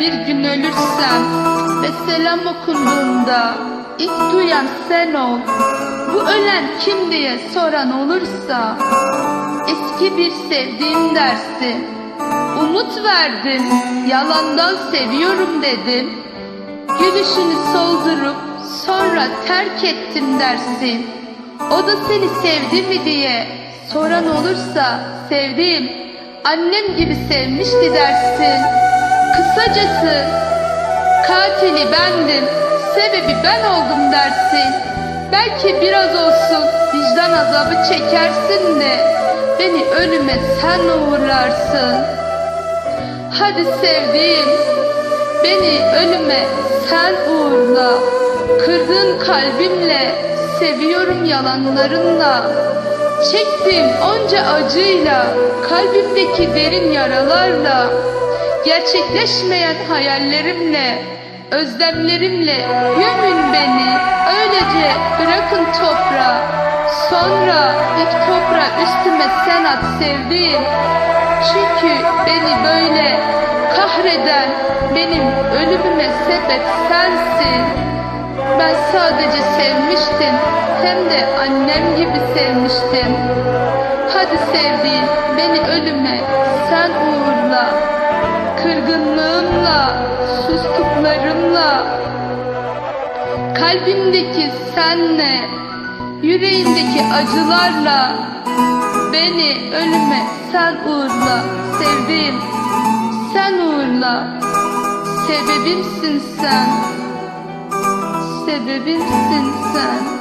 bir gün ölürsem ve selam okunduğunda ilk duyan sen ol. Bu ölen kim diye soran olursa eski bir sevdiğim dersin. Umut verdin, yalandan seviyorum dedim. Gülüşünü soldurup sonra terk ettim dersin. O da seni sevdi mi diye soran olursa sevdiğim annem gibi sevmişti dersin. Kısacası katili bendim, sebebi ben oldum dersin. Belki biraz olsun vicdan azabı çekersin de beni ölüme sen uğurlarsın. Hadi sevdiğim Beni ölüme sen uğurla Kırdığın kalbimle Seviyorum yalanlarınla Çektim onca acıyla Kalbimdeki derin yaralarla Gerçekleşmeyen hayallerimle Özlemlerimle Gömün beni Öylece bırakın toprağa Sonra ilk toprağı üstüme sen at sevdiğim Çünkü beni böyle kahreden benim ölümüme sebep sensin. Ben sadece sevmiştim hem de annem gibi sevmiştim. Kalbimdeki senle, yüreğimdeki acılarla beni ölüme sen uğurla sevdiğim sen uğurla. Sebebimsin sen sebebimsin sen